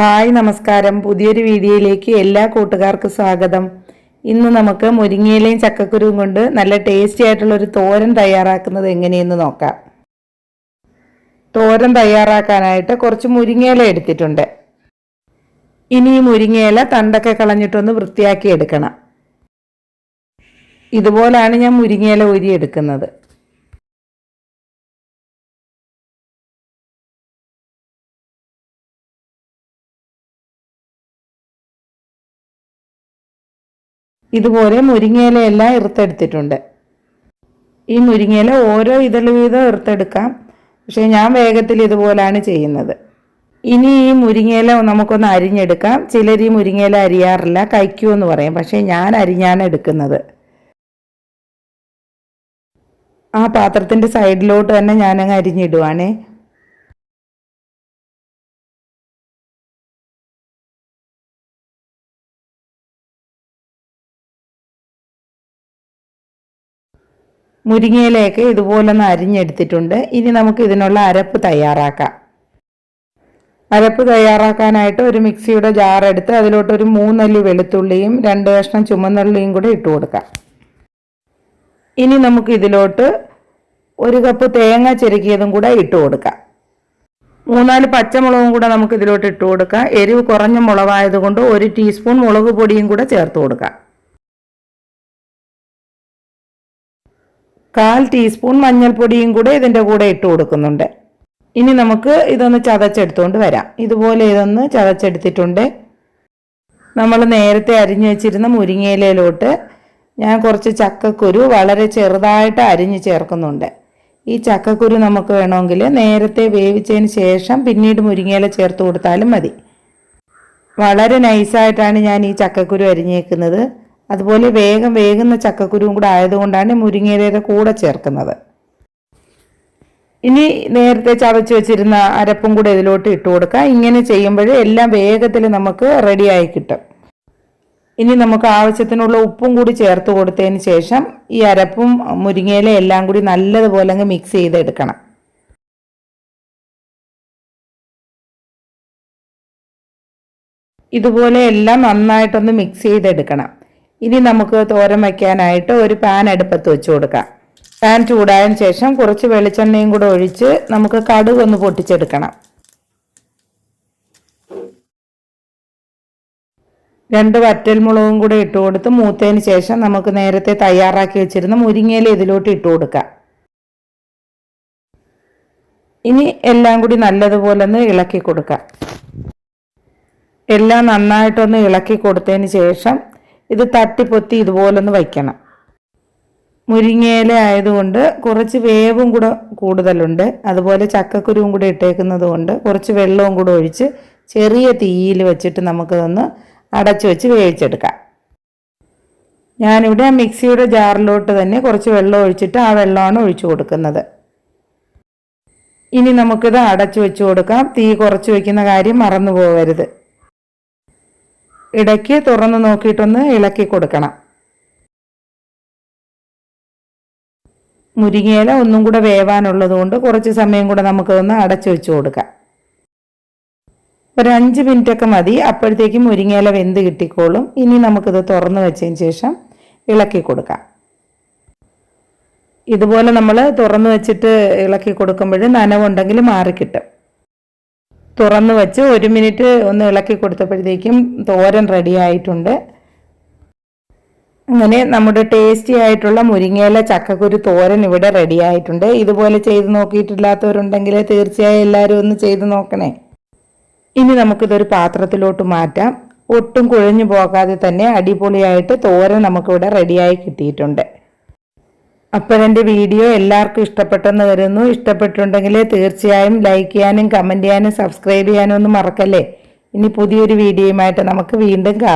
Hi നമസ്കാരം. പുതിയൊരു വീഡിയോയിലേക്ക് എല്ലാ കൂട്ടുകാർക്കും സ്വാഗതം. ഇന്ന് നമുക്ക് മുരിങ്ങയിലയും ചക്കക്കുരുവും കൊണ്ട് നല്ല ടേസ്റ്റി ആയിട്ടുള്ള ഒരു തോരൻ തയ്യാറാക്കുന്നത് എങ്ങനെയെന്ന് നോക്കാം. തോരൻ തയ്യാറാക്കാനായിട്ട് കുറച്ച് മുരിങ്ങയില എടുത്തിട്ടുണ്ട്. ഇനി ഈ മുരിങ്ങയില തണ്ടൊക്കെ കളഞ്ഞിട്ടൊന്ന് വൃത്തിയാക്കി എടുക്കണം. ഇതുപോലാണ് ഞാൻ മുരിങ്ങയില ഉരിയെടുക്കുന്നത് ഇതുപോലെ മുരിങ്ങയിലയെല്ലാം ഇറുത്തെടുത്തിട്ടുണ്ട്. ഈ മുരിങ്ങയില ഓരോ ഇതൾ വീതം ഇറുത്തെടുക്കാം. പക്ഷേ ഞാൻ വേഗത്തിൽ ഇതുപോലാണ് ചെയ്യുന്നത്. ഇനി ഈ മുരിങ്ങയില നമുക്കൊന്ന് അരിഞ്ഞെടുക്കാം. ചിലർ ഈ മുരിങ്ങയില അരിയാറില്ല. കഴിക്കൂ എന്ന് പറയും. പക്ഷേ ഞാൻ അരിഞ്ഞാണ് എടുക്കുന്നത്. ആ പാത്രത്തിന്റെ സൈഡിലോട്ട് തന്നെ ഞാനങ്ങ് അരിഞ്ഞിടുവാണേ. മുരിങ്ങയിലയൊക്കെ ഇതുപോലെ ഒന്ന് അരിഞ്ഞെടുത്തിട്ടുണ്ട്. ഇനി നമുക്ക് ഇതിനുള്ള അരപ്പ് തയ്യാറാക്കാം. അരപ്പ് തയ്യാറാക്കാനായിട്ട് ഒരു മിക്സിയുടെ ജാർ എടുത്ത് അതിലോട്ട് ഒരു മൂന്നല്ലി വെളുത്തുള്ളിയും രണ്ട് കഷ്ണം ചുമന്നുള്ളിയും കൂടെ ഇട്ട് കൊടുക്കാം. ഇനി നമുക്ക് ഇതിലോട്ട് ഒരു കപ്പ് തേങ്ങ ചെരുക്കിയതും കൂടെ ഇട്ട് കൊടുക്കാം. മൂന്നാൽ പച്ചമുളകും കൂടെ നമുക്ക് ഇതിലോട്ട് ഇട്ട് കൊടുക്കാം. എരിവ് കുറഞ്ഞ മുളകായതുകൊണ്ട് ഒരു ടീസ്പൂൺ മുളക് പൊടിയും കൂടെ ചേർത്ത് കൊടുക്കാം. കാൽ ടീസ്പൂൺ മഞ്ഞൾപ്പൊടിയും കൂടെ ഇതിന്റെ കൂടെ ഇട്ട് കൊടുക്കുന്നുണ്ട്. ഇനി നമുക്ക് ഇതൊന്ന് ചതച്ചെടുത്തുകൊണ്ട് വരാം. ഇതുപോലെ ഇതൊന്ന് ചതച്ചെടുത്തിട്ടുണ്ട്. നമ്മൾ നേരത്തെ അരിഞ്ഞു വെച്ചിരുന്ന മുരിങ്ങയിലയിലോട്ട് ഞാൻ കുറച്ച് ചക്കക്കുരു വളരെ ചെറുതായിട്ട് അരിഞ്ഞ് ചേർക്കുന്നുണ്ട്. ഈ ചക്കക്കുരു നമുക്ക് വേണമെങ്കിൽ നേരത്തെ വേവിച്ചതിന് ശേഷം പിന്നീട് മുരിങ്ങയില ചേർത്ത് കൊടുത്താലും മതി. വളരെ നൈസായിട്ടാണ് ഞാൻ ഈ ചക്കക്കുരു അരിഞ്ഞേക്കുന്നത്. അതുപോലെ വേഗം വേകുന്ന ചക്കക്കുരുവും കൂടെ ആയതുകൊണ്ടാണ് മുരിങ്ങയിലയുടെ കൂടെ ചേർക്കുന്നത്. ഇനി നേരത്തെ ചവച്ച് വെച്ചിരുന്ന അരപ്പും കൂടെ ഇതിലോട്ട് ഇട്ട് കൊടുക്കുക ഇങ്ങനെ ചെയ്യുമ്പോൾ എല്ലാം വേഗത്തിൽ നമുക്ക് റെഡിയായി കിട്ടും. ഇനി നമുക്ക് ആവശ്യത്തിനുള്ള ഉപ്പും കൂടി ചേർത്ത് കൊടുത്തതിന് ശേഷം ഈ അരപ്പും മുരിങ്ങയില എല്ലാം കൂടി നല്ലതുപോലെ അങ്ങ് മിക്സ് ചെയ്തെടുക്കണം. ഇതുപോലെ എല്ലാം നന്നായിട്ടൊന്ന് മിക്സ് ചെയ്തെടുക്കണം. ഇനി നമുക്ക് തോരൻ വയ്ക്കാനായിട്ട് ഒരു പാൻ അടുപ്പത്ത് വെച്ച് കൊടുക്കാം. പാൻ ചൂടായതിനു ശേഷം കുറച്ച് വെളിച്ചെണ്ണയും കൂടെ ഒഴിച്ച് നമുക്ക് കടുക് ഒന്ന് പൊട്ടിച്ചെടുക്കണം. രണ്ട് വറ്റൽമുളകും കൂടെ ഇട്ട് കൊടുത്ത് മൂത്തതിന് ശേഷം നമുക്ക് നേരത്തെ തയ്യാറാക്കി വെച്ചിരുന്ന മുരിങ്ങയില ഇതിലോട്ട് ഇട്ട് കൊടുക്കാം. ഇനി എല്ലാം കൂടി നല്ലതുപോലെ ഒന്ന് ഇളക്കി കൊടുക്കാം. എല്ലാം നന്നായിട്ടൊന്ന് ഇളക്കി കൊടുത്തതിന് ശേഷം ഇത് തട്ടിപ്പൊത്തി ഇതുപോലൊന്ന് വയ്ക്കണം. മുരിങ്ങയില ആയതുകൊണ്ട് കുറച്ച് വേവും കൂടെ കൂടുതലുണ്ട്. അതുപോലെ ചക്കക്കുരുവും കൂടെ ഇട്ടേക്കുന്നത് കൊണ്ട് കുറച്ച് വെള്ളവും കൂടെ ഒഴിച്ച് ചെറിയ തീയിൽ വെച്ചിട്ട് നമുക്കതൊന്ന് അടച്ചു വെച്ച് വേവിച്ചെടുക്കാം. ഞാനിവിടെ മിക്സിയുടെ ജാറിലോട്ട് തന്നെ കുറച്ച് വെള്ളം ഒഴിച്ചിട്ട് ആ വെള്ളമാണ് ഒഴിച്ചു കൊടുക്കുന്നത്. ഇനി നമുക്കിത് അടച്ചു വെച്ച് കൊടുക്കാം. തീ കുറച്ച് വയ്ക്കുന്ന കാര്യം മറന്നു പോകരുത്. ഇടയ്ക്ക് തുറന്ന് നോക്കിയിട്ടൊന്ന് ഇളക്കി കൊടുക്കണം. മുരിങ്ങയില ഒന്നും കൂടെ വേവാനുള്ളത് കൊണ്ട് കുറച്ച് സമയം കൂടെ നമുക്കൊന്ന് അടച്ചു വെച്ച് കൊടുക്കാം. ഒരു അഞ്ച് മിനിറ്റ് ഒക്കെ മതി. അപ്പോഴത്തേക്കും മുരിങ്ങയില വെന്ത് കിട്ടിക്കോളും. ഇനി നമുക്കിത് തുറന്ന് വെച്ചതിന് ശേഷം ഇളക്കി കൊടുക്കാം. ഇതുപോലെ നമ്മൾ തുറന്നു വെച്ചിട്ട് ഇളക്കി കൊടുക്കുമ്പോൾ നനവുണ്ടെങ്കിൽ മാറിക്കിട്ടും. തുറന്ന് വെച്ച് ഒരു മിനിറ്റ് ഒന്ന് ഇളക്കി കൊടുത്തപ്പോഴത്തേക്കും തോരൻ റെഡി ആയിട്ടുണ്ട്. അങ്ങനെ നമ്മുടെ ടേസ്റ്റി ആയിട്ടുള്ള മുരിങ്ങയില ചക്കക്കുരു തോരൻ ഇവിടെ റെഡി ആയിട്ടുണ്ട്. ഇതുപോലെ ചെയ്ത് നോക്കിയിട്ടില്ലാത്തവരുണ്ടെങ്കിൽ തീർച്ചയായും എല്ലാവരും ഒന്ന് ചെയ്ത് നോക്കണേ. ഇനി നമുക്കിതൊരു പാത്രത്തിലോട്ട് മാറ്റാം. ഒട്ടും കുഴഞ്ഞു പോകാതെ തന്നെ അടിപൊളിയായിട്ട് തോരൻ നമുക്കിവിടെ റെഡിയായി കിട്ടിയിട്ടുണ്ട്. അപ്പോഴെന്റെ വീഡിയോ എല്ലാവർക്കും ഇഷ്ടപ്പെട്ടെന്ന് വരുന്നു ഇഷ്ടപ്പെട്ടിട്ടുണ്ടെങ്കിൽ തീർച്ചയായും ലൈക്ക് ചെയ്യാനും കമന്റ് ചെയ്യാനും സബ്സ്ക്രൈബ് ചെയ്യാനും ഒന്നും മറക്കല്ലേ? ഇനി പുതിയൊരു വീഡിയോയുമായിട്ട് നമുക്ക് വീണ്ടും കാണാം.